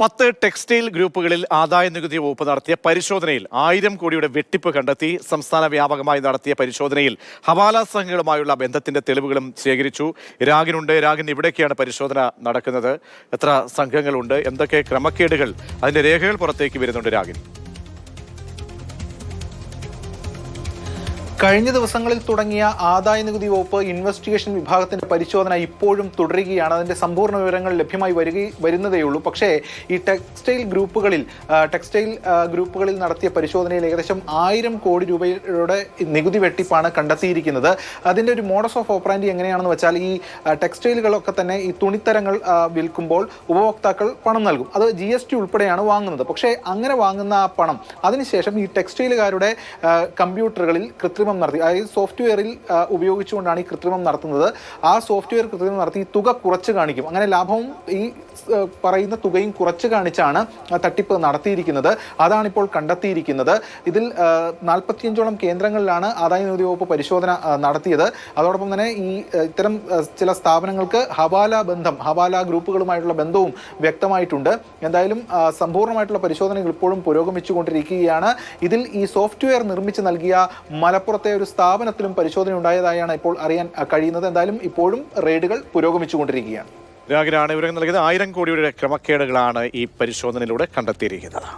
പത്ത് ടെക്സ്റ്റൈൽ ഗ്രൂപ്പുകളിൽ ആദായ നികുതി വകുപ്പ് നടത്തിയ പരിശോധനയിൽ ആയിരം കോടിയുടെ വെട്ടിപ്പ് കണ്ടെത്തി സംസ്ഥാന വ്യാപകമായി നടത്തിയ പരിശോധനയിൽ ഹവാല സംഘങ്ങളുമായുള്ള ബന്ധത്തിന്റെ തെളിവുകളും ശേഖരിച്ചു. രാഗിനുണ്ട്. രാഗിൻ ഇവിടേക്കാണ് പരിശോധന നടക്കുന്നത്. എത്ര സംഘങ്ങളുണ്ട്? എന്തൊക്കെ ക്രമക്കേടുകൾ? അതിന്റെ രേഖകൾ പുറത്തേക്ക് വരുന്നുണ്ട് രാഗിൻ. കഴിഞ്ഞ ദിവസങ്ങളിൽ തുടങ്ങിയ ആദായ നികുതി വകുപ്പ് ഇൻവെസ്റ്റിഗേഷൻ വിഭാഗത്തിന്റെ പരിശോധന ഇപ്പോഴും തുടരുകയാണ്. അതിന്റെ സമ്പൂർണ വിവരങ്ങൾ ലഭ്യമായി വരിക വരുന്നതേയുള്ളൂ. പക്ഷേ ഈ ടെക്സ്റ്റൈൽ ഗ്രൂപ്പുകളിൽ ടെക്സ്റ്റൈൽ ഗ്രൂപ്പുകളിൽ നടത്തിയ പരിശോധനയിൽ ഏകദേശം ആയിരം കോടി രൂപയുടെ നികുതി വെട്ടിപ്പാണ് കണ്ടെത്തിയിരിക്കുന്നത്. അതിന്റെ ഒരു മോഡസ് ഓഫ് ഓപ്പറാൻഡി എങ്ങനെയാണെന്ന് വെച്ചാൽ ഈ ടെക്സ്റ്റൈലുകളൊക്കെ തന്നെ ഈ തുണിത്തരങ്ങൾ വിൽക്കുമ്പോൾ ഉപഭോക്താക്കൾ പണം നൽകും. അത് ജി എസ് ടി ഉൾപ്പെടെയാണ് വാങ്ങുന്നത്. പക്ഷേ അങ്ങനെ വാങ്ങുന്ന പണം അതിനുശേഷം ഈ ടെക്സ്റ്റൈലുകാരുടെ കമ്പ്യൂട്ടറുകളിൽ കൃത്രിമം നടത്തി അതായത് സോഫ്റ്റ്വെയറിൽ ഉപയോഗിച്ചുകൊണ്ടാണ് ഈ കൃത്രിമം നടത്തുന്നത്. ആ സോഫ്റ്റ്വെയർ കൃത്രിമം നടത്തി തുക കുറച്ച് കാണിക്കും. അങ്ങനെ ലാഭവും ഈ പറയുന്ന തുകയും കുറച്ച് കാണിച്ചാണ് തട്ടിപ്പ് നടത്തിയിരിക്കുന്നത്. അതാണ് ഇപ്പോൾ കണ്ടെത്തിയിരിക്കുന്നത്. ഇതിൽ നാൽപ്പത്തിയഞ്ചോളം കേന്ദ്രങ്ങളിലാണ് ആദായ നികുതി വകുപ്പ് പരിശോധന നടത്തിയത്. അതോടൊപ്പം തന്നെ ഈ ഇത്തരം ചില സ്ഥാപനങ്ങൾക്ക് ഹവാല ബന്ധം ഹവാല ഗ്രൂപ്പുകളുമായിട്ടുള്ള ബന്ധവും വ്യക്തമായിട്ടുണ്ട്. എന്തായാലും സമ്പൂർണമായിട്ടുള്ള പരിശോധനകൾ ഇപ്പോഴും പുരോഗമിച്ചുകൊണ്ടിരിക്കുകയാണ്. ഇതിൽ ഈ സോഫ്റ്റ്വെയർ നിർമ്മിച്ച് നൽകിയ മലപ്പുറത്തെ ഒരു സ്ഥാപനത്തിലും പരിശോധന ഉണ്ടായതായാണ് ഇപ്പോൾ അറിയാൻ കഴിയുന്നത്. എന്തായാലും ഇപ്പോഴും റെയ്ഡുകൾ പുരോഗമിച്ചുകൊണ്ടിരിക്കുകയാണ്. രാഗിനാണ് വിവരങ്ങൾ നൽകിയത് ആയിരം കോടിയുടെ ക്രമക്കേടുകളാണ് ഈ പരിശോധനയിലൂടെ കണ്ടെത്തിയിരിക്കുന്നത്.